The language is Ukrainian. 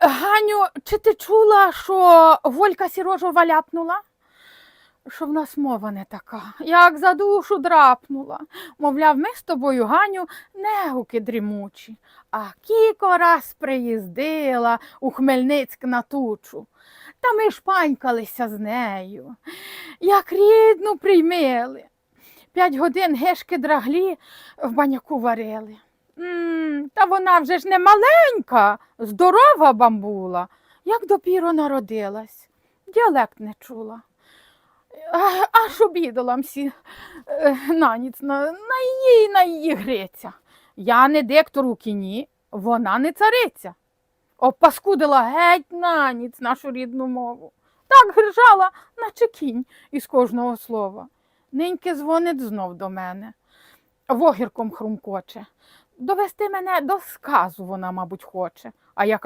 Ганю, чи ти чула, що Волька Сірожова ляпнула? Що в нас мова не така, як за душу драпнула. Мовляв, ми з тобою, Ганю, негуки дрімучі. А кілько раз приїздила у Хмельницьк на тучу. Та ми ж панькалися з нею. Як рідну приймили. П'ять годин гешки драглі в баняку варили. Та вона вже ж не маленька, здорова бамбула, як допіро народилась. Діалект не чула. Аж обідала всі е, на ніц, на, на її, на її гриця. Я не диктор у кіні, вона не цариця. Опаскудила геть на ніц нашу рідну мову. Так гржала, наче кінь із кожного слова. Неньки дзвонить знов до мене. Вогірком хрумкоче. Довести мене до сказу вона, мабуть, хоче. А я